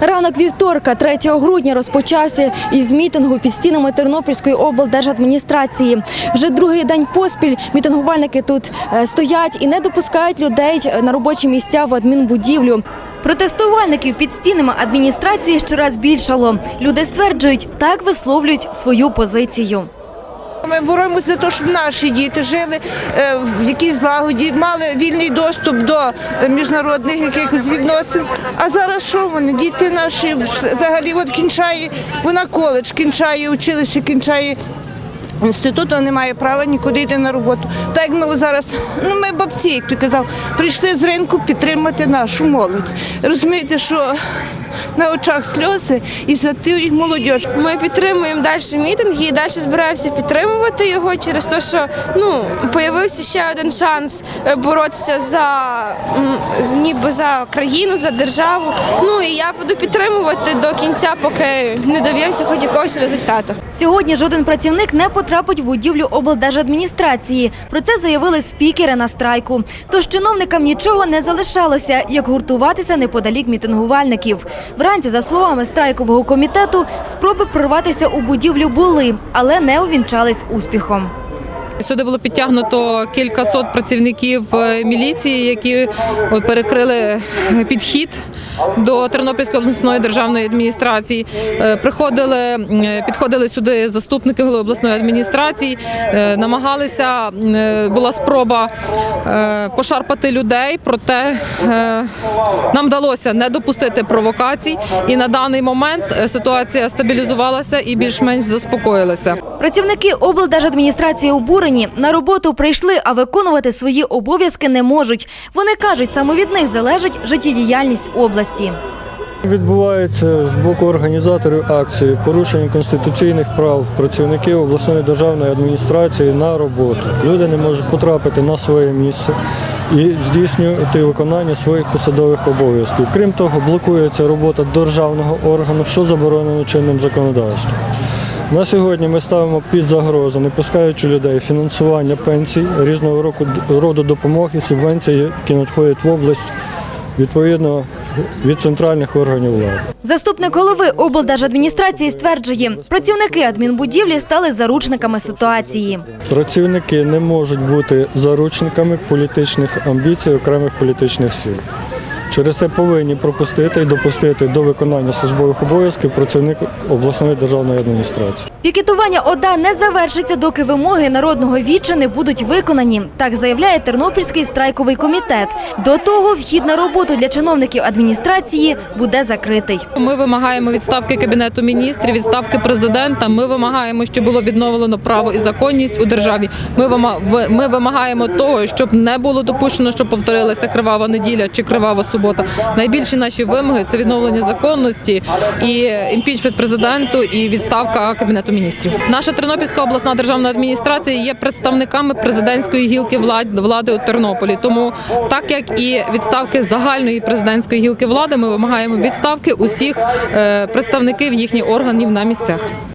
Ранок вівторка, 3 грудня, розпочався із мітингу під стінами Тернопільської облдержадміністрації. Вже другий день поспіль мітингувальники тут е, стоять і не допускають людей е, на робочі місця в адмінбудівлю. Протестувальників під стінами адміністрації щораз більшало. Люди стверджують, так висловлюють свою позицію. Ми боремося за те, щоб наші діти жили е, в якійсь злагоді, мали вільний доступ до міжнародних якихось відносин. А зараз що вони? Діти наші взагалі от кінчає, вона коледж, кінчає училище, кінчає. Інститут не має права нікуди йти на роботу. Так як ми зараз, ну ми бабці, як ти казав, прийшли з ринку підтримати нашу молодь. Розумієте, що на очах сльози і за ту молодь. Ми підтримуємо далі мітинг і далі збираємося підтримувати його через те, що ну появився ще один шанс е, боротися за ніби за країну, за державу. Ну і я буду підтримувати до кінця, поки не доб'ємося хоч якогось результату. Сьогодні жоден працівник не потрапить в будівлю облдержадміністрації. Про це заявили спікери на страйку. Тож чиновникам нічого не залишалося, як гуртуватися неподалік мітингувальників. Вранці, за словами страйкового комітету, спроби прорватися у будівлю були, але не увінчались успіхом. Сюди було підтягнуто кількасот працівників е, міліції, які перекрили підхід до Тернопільської обласної державної адміністрації. Е, Приходили, підходили сюди заступники голови обласної адміністрації, е, намагалися, е, була спроба е, пошарпати людей, проте е, нам вдалося не допустити провокацій, і на даний момент е, ситуація стабілізувалася і більш-менш заспокоїлася. Працівники облдержадміністрації обурені на роботу прийшли, а виконувати свої обов'язки не можуть. Вони кажуть, саме від них залежить життєдіяльність області. Відбувається з боку організаторів акції порушення конституційних прав працівників обласної державної адміністрації на роботу. Люди не можуть потрапити на своє місце і здійснювати виконання своїх посадових обов'язків. Крім того, блокується робота державного органу, що заборонено чинним законодавством. На сьогодні ми ставимо під загрозу, не пускаючи людей фінансування пенсій, різного року- роду допомоги, субвенцій, які надходять в область відповідно від центральних органів влади. Заступник голови облдержадміністрації стверджує, працівники адмінбудівлі стали заручниками ситуації. Працівники не можуть бути заручниками політичних амбіцій окремих політичних сил. Через це повинні пропустити і допустити до виконання службових обов'язків працівник обласної державної адміністрації. Пікетування ОДА не завершиться, доки вимоги народного віччя не будуть виконані. Так заявляє Тернопільський страйковий комітет. До того вхід на роботу для чиновників адміністрації буде закритий. Ми вимагаємо відставки кабінету міністрів, відставки президента. Ми вимагаємо, щоб було відновлено право і законність у державі. Ми вима- вимагаємо того, щоб не було допущено, щоб повторилася кривава неділя чи кривава субота. Найбільші наші вимоги це відновлення законності і імпічмент президенту і відставка кабінету міністрів. Наша Тернопільська обласна державна адміністрація є представниками президентської гілки влад- влади у Тернополі. Тому, так як і відставки загальної президентської гілки влади, ми вимагаємо відставки усіх е, представників їхніх органів на місцях.